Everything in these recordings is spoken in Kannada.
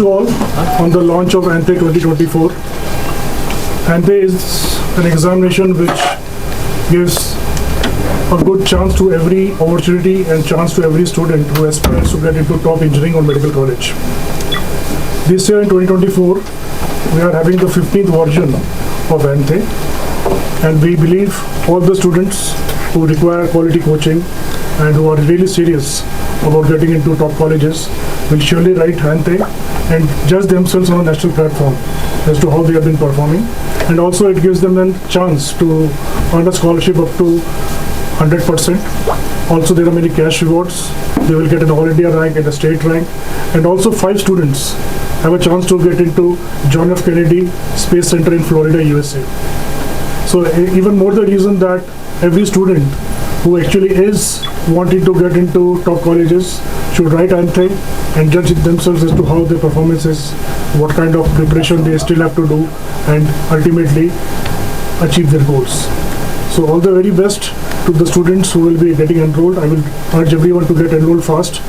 on the launch of ANTE 2024. ANTE is an examination which gives a good chance to every opportunity and chance to every student who aspires to get into top engineering or medical college. This year in 2024, we are having the 15th version of ANTE and we believe all the students who require quality coaching and who are really serious about getting into top colleges will surely write ANTE and judge themselves on a national platform as to how they have been performing and also it gives them a chance to earn a scholarship up to 100%. Also, there are many cash rewards. They will get an all India rank and a state rank. And also, five students have a chance to get into John F. Kennedy Space Center in Florida, USA. So, even more the reason that every student who actually is wanting to get into top colleges should write and anything and judge it themselves as to how their performance is, what kind of preparation they still have to do, and ultimately achieve their goals. So all the very best to the students who will be getting enrolled. I will urge everyone to get enrolled fast.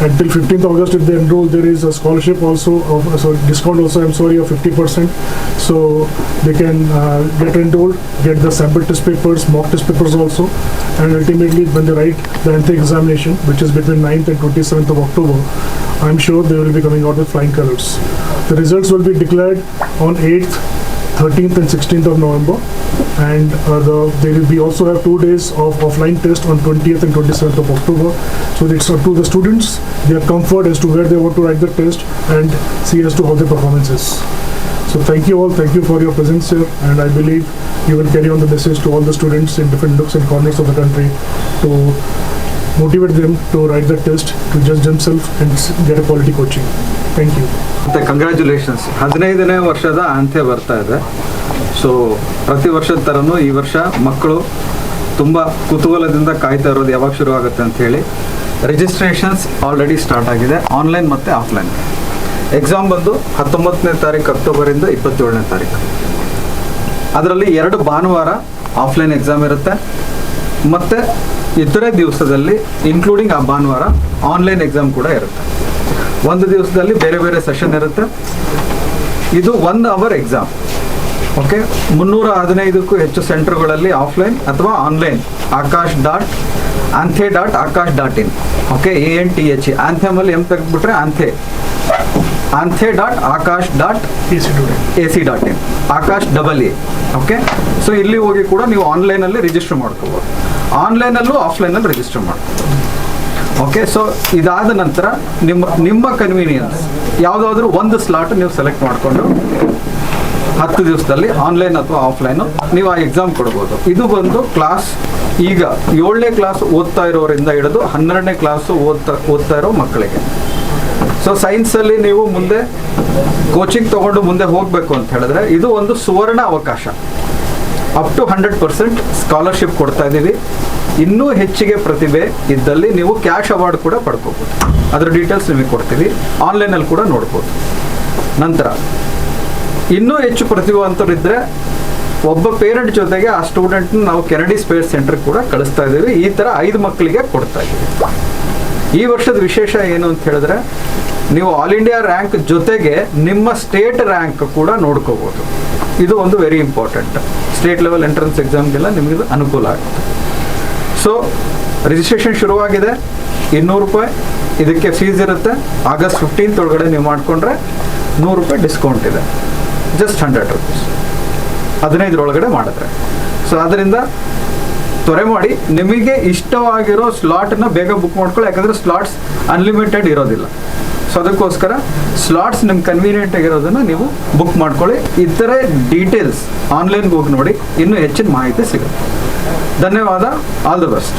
Until 15th August, if they enroll, there is a scholarship also, of, uh, sorry, discount also, I'm sorry, of 50%. So they can uh, get enrolled, get the sample test papers, mock test papers also. And ultimately, when they write the NT examination, which is between 9th and 27th of October, I'm sure they will be coming out with flying colors. The results will be declared on 8th 13th and 16th of November and uh, the, they will be also have two days of offline test on 20th and 27th of October. So it's up to the students, their comfort as to where they want to write the test and see as to how their performance is. So thank you all, thank you for your presence here and I believe you will carry on the message to all the students in different nooks and corners of the country to motivate them to write the test, to judge themselves and get a quality coaching. Thank you ಮತ್ತು ಕಂಗ್ರ್ಯಾಚುಲೇಷನ್ಸ್ ಹದಿನೈದನೇ ವರ್ಷದ ಅಂತ್ಯ ಬರ್ತಾ ಇದೆ. ಸೊ ಪ್ರತಿ ವರ್ಷದ ಥರನೂ ಈ ವರ್ಷ ಮಕ್ಕಳು ತುಂಬ ಕುತೂಹಲದಿಂದ ಕಾಯ್ತಾ ಇರೋದು ಯಾವಾಗ ಶುರು ಆಗುತ್ತೆ ಅಂತ ಹೇಳಿ. ರಿಜಿಸ್ಟ್ರೇಷನ್ಸ್ ಆಲ್ರೆಡಿ ಸ್ಟಾರ್ಟ್ ಆಗಿದೆ. ಆನ್ಲೈನ್ ಮತ್ತು ಆಫ್ಲೈನ್ ಎಕ್ಸಾಮ್ ಬಂದು ಹತ್ತೊಂಬತ್ತನೇ ತಾರೀಕು ಅಕ್ಟೋಬರಿಂದ ಇಪ್ಪತ್ತೇಳನೇ ತಾರೀಕು ಅದರಲ್ಲಿ ಎರಡು ಭಾನುವಾರ ಆಫ್ಲೈನ್ ಎಕ್ಸಾಮ್ ಇರುತ್ತೆ. ಮತ್ತು ಇತರೆ ದಿವಸದಲ್ಲಿ ಇನ್ಕ್ಲೂಡಿಂಗ್ ಆ ಭಾನುವಾರ ಆನ್ಲೈನ್ ಎಕ್ಸಾಮ್ ಕೂಡ ಇರುತ್ತೆ. ಒಂದು ದಿವಸದಲ್ಲಿ ಬೇರೆ ಬೇರೆ ಸೆಷನ್ ಇರುತ್ತೆ. ಇದು ಒನ್ ಅವರ್ ಎಕ್ಸಾಮ್ ಓಕೆ ಮುನ್ನೂರ ಹದಿನೈದಕ್ಕೂ ಹೆಚ್ಚು ಸೆಂಟರ್ಗಳಲ್ಲಿ ಆಫ್ಲೈನ್ ಅಥವಾ online Aakash dot ANTHE dot Aakash dot in okay A N T H ಆಂಥೆಮಲ್ಲಿ M ತೆಗೆದ್ಬಿಟ್ರೆ ANTHE ANTHE dot Aakash dot. A C dot in Aakash double A okay so ಇಲ್ಲಿ ಹೋಗಿ ಕೂಡ ನೀವು ಆನ್ಲೈನಲ್ಲಿ ರಿಜಿಸ್ಟರ್ ಮಾಡ್ಕೋಬೋದು. ಆನ್ಲೈನಲ್ಲೂ ಆಫ್ಲೈನಲ್ಲಿ ರಿಜಿಸ್ಟರ್ ಮಾಡ್ಕೋಬೋದು. ಓಕೆ ಸೊ ಇದಾದ ನಂತರ ನಿಮ್ಮ ನಿಮ್ಮ ಕನ್ವೀನಿಯನ್ಸ್ ಯಾವುದಾದ್ರೂ ಒಂದು ಸ್ಲಾಟ್ ನೀವು ಸೆಲೆಕ್ಟ್ ಮಾಡಿಕೊಂಡು ಹತ್ತು ದಿವಸದಲ್ಲಿ ಆನ್ಲೈನ್ ಅಥವಾ ಆಫ್ಲೈನು ನೀವು ಆ ಎಕ್ಸಾಮ್ ಕೊಡ್ಬೋದು. ಇದು ಬಂದು ಕ್ಲಾಸ್ ಈಗ ಏಳನೇ ಕ್ಲಾಸ್ ಓದ್ತಾ ಇರೋರಿಂದ ಹಿಡಿದು ಹನ್ನೆರಡನೇ ಕ್ಲಾಸು ಓದ್ತಾ ಓದ್ತಾ ಇರೋ ಮಕ್ಕಳಿಗೆ. ಸೊ ಸೈನ್ಸಲ್ಲಿ ನೀವು ಮುಂದೆ ಕೋಚಿಂಗ್ ತಗೊಂಡು ಮುಂದೆ ಹೋಗಬೇಕು ಅಂತ ಹೇಳಿದ್ರೆ ಇದು ಒಂದು ಸುವರ್ಣ ಅವಕಾಶ. Up to hundred percent scholarship ಕೊಡ್ತಾ ಇದ್ದೀವಿ. ಇನ್ನೂ ಹೆಚ್ಚಿಗೆ ಪ್ರತಿಭೆ ಇದ್ದಲ್ಲಿ ನೀವು ಕ್ಯಾಶ್ ಅವಾರ್ಡ್ ಕೂಡ ಪಡ್ಕೋಬೋದು. ಅದರ ಡೀಟೇಲ್ಸ್ ನಿಮಗೆ ಕೊಡ್ತೀವಿ. ಆನ್ಲೈನಲ್ಲಿ ಕೂಡ ನೋಡ್ಬೋದು. ನಂತರ, ಇನ್ನೂ ಹೆಚ್ಚು ಪ್ರತಿಭಾವಂತರಿದ್ದರೆ ಒಬ್ಬ ಪೇರೆಂಟ್ ಜೊತೆಗೆ ಆ ಸ್ಟೂಡೆಂಟ್ನ ನಾವು ಕೆನಡಿ ಸ್ಪೇಸ್ ಸೆಂಟರ್ ಕೂಡ ಕಳಿಸ್ತಾ ಇದ್ದೀವಿ. ಈ ಥರ ಐದು ಮಕ್ಕಳಿಗೆ ಕೊಡ್ತಾ ಇದ್ದೀವಿ. ಈ ವರ್ಷದ ವಿಶೇಷ ಏನು ಅಂತ ಹೇಳಿದ್ರೆ, ನೀವು ಆಲ್ ಇಂಡಿಯಾ ರ್ಯಾಂಕ್ ಜೊತೆಗೆ ನಿಮ್ಮ ಸ್ಟೇಟ್ ರ್ಯಾಂಕ್ ಕೂಡ ನೋಡ್ಕೋಬೋದು. ಇದು ಒಂದು very important state level entrance ಎಕ್ಸಾಮ್ಗೆಲ್ಲ ನಿಮಗೆ ಇದು ಅನುಕೂಲ ಆಗುತ್ತೆ. ಸೊ ರಿಜಿಸ್ಟ್ರೇಷನ್ ಶುರುವಾಗಿದೆ. ಇನ್ನೂರು ರೂಪಾಯಿ. ಇದಕ್ಕೆ ಫೀಸ್ ಇರುತ್ತೆ. ಆಗಸ್ಟ್ ಫಿಫ್ಟೀನ್ತ್ ಒಳಗಡೆ ನೀವು ಮಾಡಿಕೊಂಡ್ರೆ ನೂರು ರೂಪಾಯಿ ಡಿಸ್ಕೌಂಟ್ ಇದೆ. ಜಸ್ಟ್ ಹಂಡ್ರೆಡ್ ರುಪೀಸ್ ಹದಿನೈದರೊಳಗಡೆ ಮಾಡಿದ್ರೆ. ಸೊ ಅದರಿಂದ ತ್ವರೆ ಮಾಡಿ. ನಿಮಗೆ ಇಷ್ಟವಾಗಿರೋ ಸ್ಲಾಟನ್ನು ಬೇಗ ಬುಕ್ ಮಾಡ್ಕೊಳ್ಳಿ. ಯಾಕಂದರೆ ಸ್ಲಾಟ್ಸ್ ಅನ್ಲಿಮಿಟೆಡ್ ಇರೋದಿಲ್ಲ. ಸೊ ಅದಕ್ಕೋಸ್ಕರ ಸ್ಲಾಟ್ಸ್ ನಿಮ್ಗೆ ಕನ್ವೀನಿಯೆಂಟ್ ಆಗಿರೋದನ್ನು ನೀವು ಬುಕ್ ಮಾಡ್ಕೊಳ್ಳಿ. ಇತರೆ ಡೀಟೇಲ್ಸ್ ಆನ್ಲೈನ್ ಹೋಗಿ ನೋಡಿ. ಇನ್ನೂ ಹೆಚ್ಚಿನ ಮಾಹಿತಿ ಸಿಗುತ್ತೆ. ಧನ್ಯವಾದ. All the best